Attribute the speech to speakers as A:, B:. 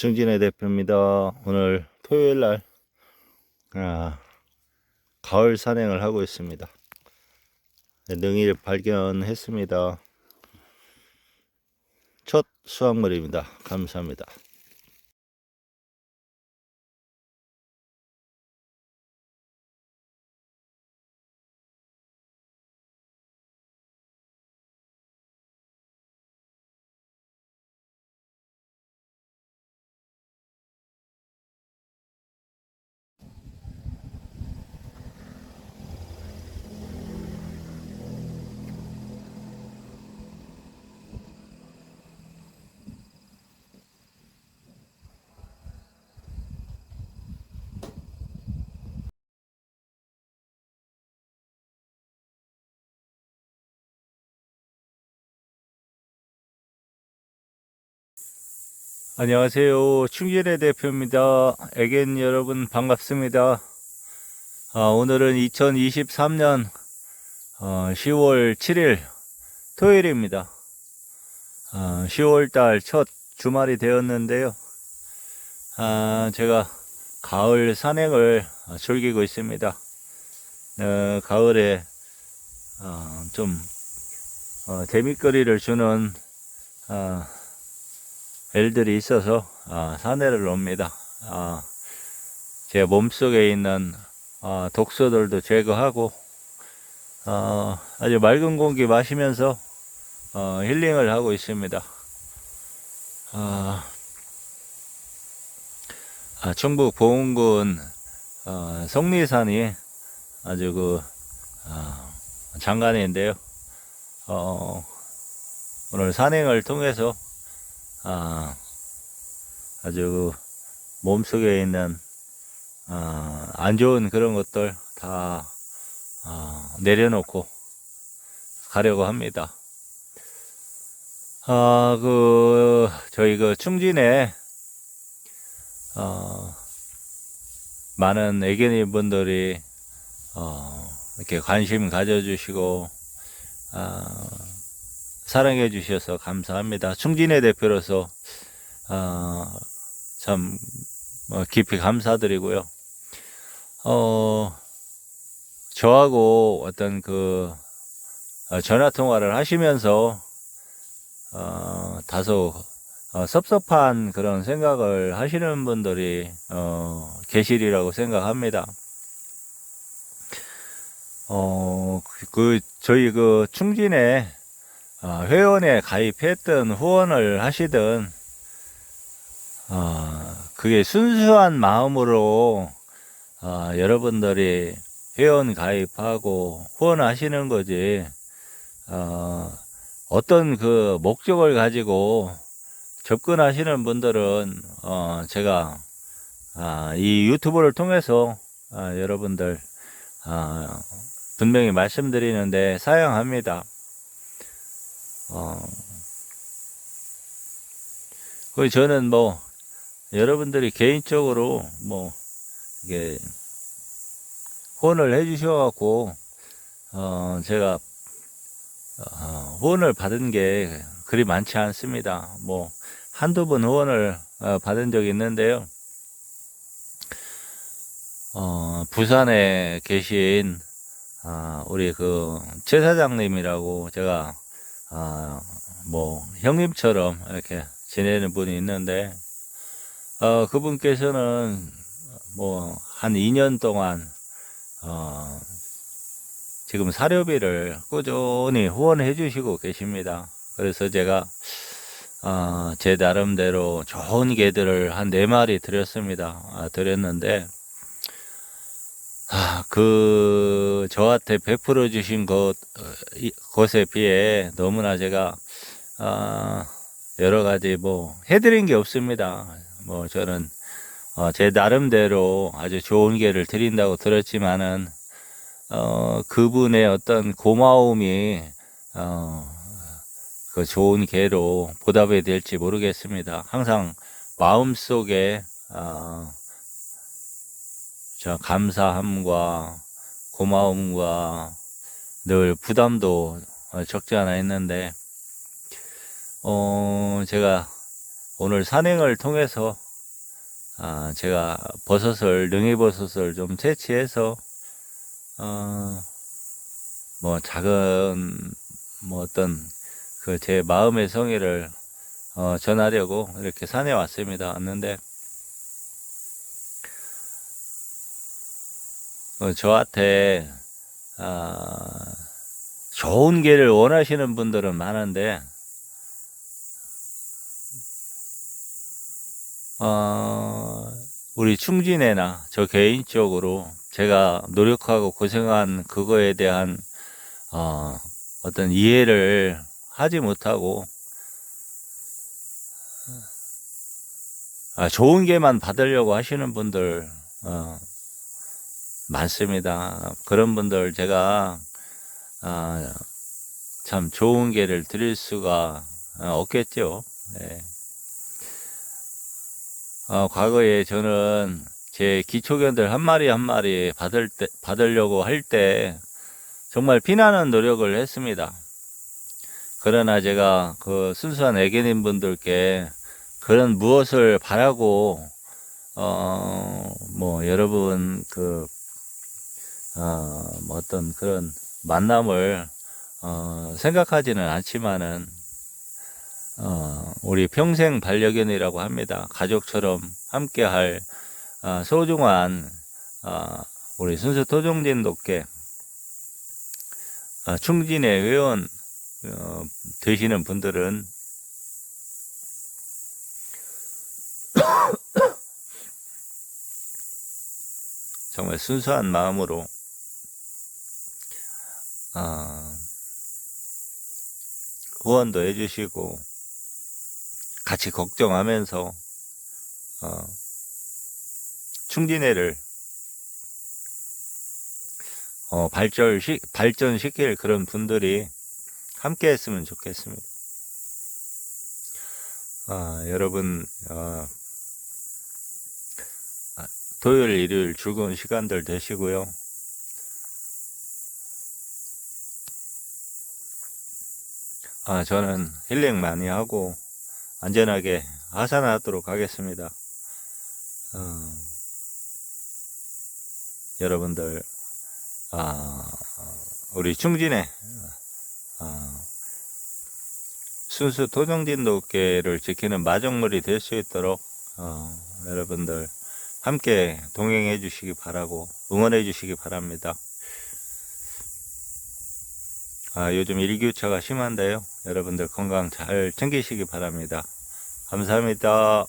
A: 정진의 대표입니다. 오늘 토요일 날 아, 가을 산행을 하고 있습니다. 네, 능이를 발견했습니다. 첫 수확물입니다. 감사합니다. 안녕하세요. 충진의 대표입니다. 애견 여러분 반갑습니다. 아, 오늘은 2023년 10월 7일 토요일입니다. 10월 달 첫 주말이 되었는데요. 아, 제가 가을 산행을 즐기고 있습니다. 어, 가을에 어, 좀 어, 재밌거리를 주는 어, 엘들이 있어서 아, 산에를 옵니다. 아, 제 몸속에 있는 아, 독소들도 제거하고 어, 아주 맑은 공기 마시면서 어, 힐링을 하고 있습니다. 아, 아, 충북 보은군 어, 성리산이 아주 그 아, 장관인데요. 어, 오늘 산행을 통해서 아, 아주 몸속에 있는 아, 안 좋은 그런 것들 다 아, 내려놓고 가려고 합니다. 아, 그 저희 그 충진에 어, 많은 애견인 분들이 어, 이렇게 관심 가져주시고 아, 사랑해 주셔서 감사합니다. 충진의 대표로서 어, 참 어, 깊이 감사드리고요. 어, 저하고 어떤 그 어, 전화 통화를 하시면서 어, 다소 어, 섭섭한 그런 생각을 하시는 분들이 어, 계시리라고 생각합니다. 어, 그 저희 그 충진에 어, 회원에 가입했든 후원을 하시든 어, 그게 순수한 마음으로 어, 여러분들이 회원 가입하고 후원하시는 거지 어, 어떤 그 목적을 가지고 접근하시는 분들은 어, 제가 아, 이 유튜브를 통해서 아, 여러분들 아, 분명히 말씀드리는데 사양합니다. 어, 그 저는 뭐 여러분들이 개인적으로 뭐 이게 후원을 해주셔갖고 어 제가 어, 후원을 받은 게 그리 많지 않습니다. 뭐 한두 번 후원을 어, 받은 적이 있는데요. 어, 부산에 계신 아, 우리 그 최 사장님이라고 제가 아, 뭐, 형님처럼 이렇게 지내는 분이 있는데, 어, 그분께서는 뭐, 한 2년 동안, 어, 지금 사료비를 꾸준히 후원해 주시고 계십니다. 그래서 제가, 어, 제 나름대로 좋은 개들을 한 네 마리 드렸습니다. 아, 드렸는데, 아, 그, 저한테 베풀어 주신 것, 어, 이- 것에 비해 너무나 제가, 아, 여러 가지 뭐, 해드린 게 없습니다. 뭐, 저는, 어, 제 나름대로 아주 좋은 개를 드린다고 들었지만은, 어, 그분의 어떤 고마움이, 어, 그 좋은 개로 보답이 될지 모르겠습니다. 항상 마음 속에, 어, 저 감사함과 고마움과 늘 부담도 어, 적지 않아 있는데, 어, 제가 오늘 산행을 통해서, 아, 제가 버섯을, 능이버섯을 좀 채취해서, 어, 뭐, 작은, 뭐, 어떤, 그, 제 마음의 성의를, 어, 전하려고 이렇게 산에 왔습니다. 왔는데, 저한테, 아, 좋은 길을 원하시는 분들은 많은데, 어, 우리 충진회나 저 개인적으로 제가 노력하고 고생한 그거에 대한 어, 어떤 이해를 하지 못하고 아, 좋은 게만 받으려고 하시는 분들 어, 많습니다. 그런 분들 제가 아, 참 좋은 게를 드릴 수가 어, 없겠죠. 예. 어, 과거에 저는 제 기초견들 한 마리 한 마리 받을 때, 받으려고 할 때 정말 피나는 노력을 했습니다. 그러나 제가 그 순수한 애견인 분들께 그런 무엇을 바라고, 어, 뭐, 여러분, 그, 어, 뭐 어떤 그런 만남을, 어, 생각하지는 않지만은, 어, 우리 평생 반려견이라고 합니다. 가족처럼 함께할 어, 소중한 어, 우리 순수 토종진 독계 어, 충진의 회원 어, 되시는 분들은 정말 순수한 마음으로 어, 후원도 해주시고 같이 걱정하면서 어, 충진회를 어, 발전시, 발전시킬 그런 분들이 함께 했으면 좋겠습니다. 아, 여러분, 어, 아, 토요일, 일요일 즐거운 시간들 되시고요. 아, 저는 힐링 많이 하고 안전하게 하산하도록 하겠습니다. 어, 여러분들, 아, 우리 충진에 아, 순수 토종진돗개를 지키는 마정물이 될 수 있도록 어, 여러분들 함께 동행해 주시기 바라고 응원해 주시기 바랍니다. 아, 요즘 일교차가 심한데요. 여러분들 건강 잘 챙기시기 바랍니다. 감사합니다.